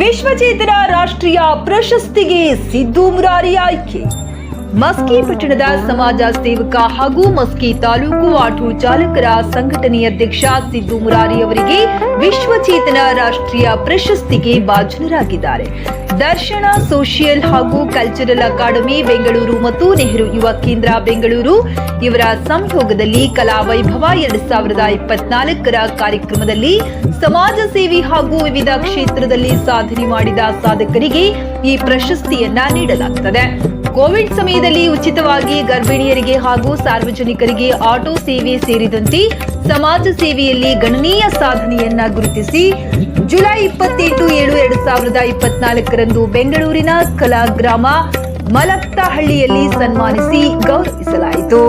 ವಿಶ್ವಚೇತನ ರಾಷ್ಟ್ರೀಯ ಪ್ರಶಸ್ತಿಗೆ ಸಿದ್ದು ಮುರಾರಿ ಆಯ್ಕೆ. ಮಸ್ಕಿ ಪಟ್ಟಣದ ಸಮಾಜ ಸೇವಕ ಹಾಗೂ ಮಸ್ಕಿ ತಾಲೂಕು ಆಟೋ ಚಾಲಕರ ಸಂಘಟನೆಯ ಅಧ್ಯಕ್ಷ ಸಿದ್ದು ಮುರಾರಿ ಅವರಿಗೆ ವಿಶ್ವಚೇತನ ರಾಷ್ಟ್ರೀಯ ಪ್ರಶಸ್ತಿಗೆ ಭಾಜನರಾಗಿದ್ದಾರೆ. ದರ್ಶನ, ಸೋಷಿಯಲ್ ಹಾಗೂ ಕಲ್ಚರಲ್ ಅಕಾಡೆಮಿ ಬೆಂಗಳೂರು ಮತ್ತು ನೆಹರು ಯುವ ಕೇಂದ್ರ ಬೆಂಗಳೂರು ಇವರ ಸಂಯೋಗದಲ್ಲಿ ಕಲಾ ವೈಭವ ಎರಡ್ ಸಾವಿರದ ಇಪ್ಪತ್ನಾಲ್ಕರ ಕಾರ್ಯಕ್ರಮದಲ್ಲಿ ಸಮಾಜ ಸೇವೆ ಹಾಗೂ ವಿವಿಧ ಕ್ಷೇತ್ರದಲ್ಲಿ ಸಾಧನೆ ಮಾಡಿದ ಸಾಧಕರಿಗೆ ಈ ಪ್ರಶಸ್ತಿಯನ್ನ ನೀಡಲಾಗುತ್ತದೆ ಕೋವಿಡ್ ಸಮಯದಲ್ಲಿ ಉಚಿತವಾಗಿ ಗರ್ಭಿಣಿಯರಿಗೆ ಹಾಗೂ ಸಾರ್ವಜನಿಕರಿಗೆ ಆಟೋ ಸೇವೆ ಸೇರಿದಂತೆ ಸಮಾಜ ಸೇವೆಯಲ್ಲಿ ಗಣನೀಯ ಸಾಧನೆಯನ್ನ ಗುರುತಿಸಿ ಜುಲೈ ಇಪ್ಪತ್ತೆಂಟು ಏಳು ಎರಡು ಸಾವಿರದ ಇಪ್ಪತ್ನಾಲ್ಕರಂದು ಬೆಂಗಳೂರಿನ ಕಲಾಗ್ರಾಮ ಮಲಕ್ತಹಳ್ಳಿಯಲ್ಲಿ ಸನ್ಮಾನಿಸಿ ಗೌರವಿಸಲಾಯಿತು.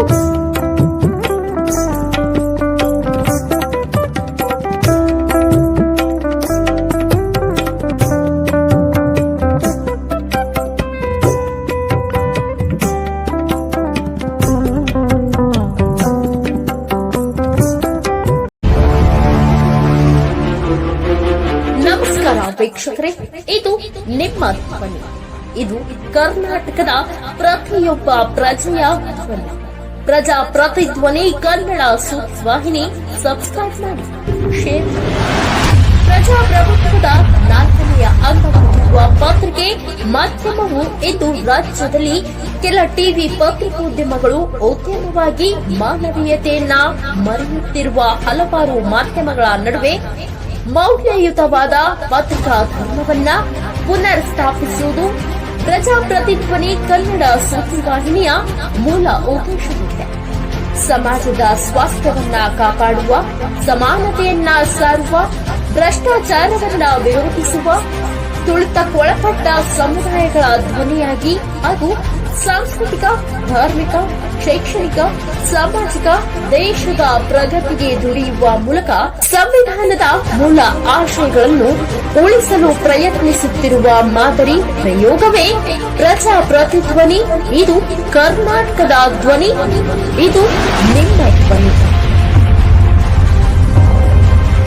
ವೀಕ್ಷಕರೇ ಇದು ನಿಮ್ಮ ಧ್ವನಿ ಇದು ಕರ್ನಾಟಕದ ಪ್ರತಿಯೊಬ್ಬ ಪ್ರಜೆಯ ಧ್ವನಿ ಪ್ರಜಾ ಪ್ರತಿಧ್ವನಿ ಕನ್ನಡ ಸುದ್ವಾಹಿನಿ ಸಬ್ಸ್ಕ್ರೈಬ್ ಮಾಡಿ ಶೇರ್. ಪ್ರಜಾಪ್ರಭುತ್ವದ ನಾಲ್ಕನೆಯ ಅಂಗವಾಗಿರುವ ಪತ್ರಿಕೆ ಮಾಧ್ಯಮವು ಇಂದು ರಾಜ್ಯದಲ್ಲಿ ಕೆಲ ಟಿವಿ ಪತ್ರಿಕೋದ್ಯಮಗಳು ಉದ್ಯಮವಾಗಿ ಮಾನವೀಯತೆಯನ್ನ ಮರೆಯುತ್ತಿರುವ ಹಲವಾರು ಮಾಧ್ಯಮಗಳ ನಡುವೆ ಮೌಲ್ಯಯುತವಾದ ಪತ್ರಿಕಾ ಧರ್ಮವನ್ನ ಪುನರ್ ಸ್ಥಾಪಿಸುವುದು ಪ್ರಜಾಪ್ರತಿಧ್ವನಿ ಕನ್ನಡ ಸುದ್ದಿವಾಹಿನಿಯ ಮೂಲ ಉದ್ದೇಶವಿದೆ ಸಮಾಜದ ಸ್ವಾಸ್ಥ್ಯವನ್ನ ಕಾಪಾಡುವ, ಸಮಾನತೆಯನ್ನ ಸಾರುವ, ಭ್ರಷ್ಟಾಚಾರವನ್ನ ವಿರೋಧಿಸುವ ತುಳಿತಕ್ಕೊಳಪಟ್ಟ ಸಮುದಾಯಗಳ ಧ್ವನಿಯಾಗಿ ಹಾಗೂ ಸಾಂಸ್ಕೃತಿಕ, ಧಾರ್ಮಿಕ, ಶೈಕ್ಷಣಿಕ, ಸಾಮಾಜಿಕ, ದೇಶದ ಪ್ರಗತಿಗೆ ದುಡಿಯುವ ಮೂಲಕ ಸಂವಿಧಾನದ ಮೂಲ ಆಶಯಗಳನ್ನು ಉಳಿಸಲು ಪ್ರಯತ್ನಿಸುತ್ತಿರುವ ಮಾದರಿ ಪ್ರಯೋಗವೇ ಪ್ರಜಾಪ್ರತಿಧ್ವನಿ ಇದು ಕರ್ನಾಟಕದ ಧ್ವನಿ. ಇದು ನಿಮ್ಮ ಧ್ವನಿ.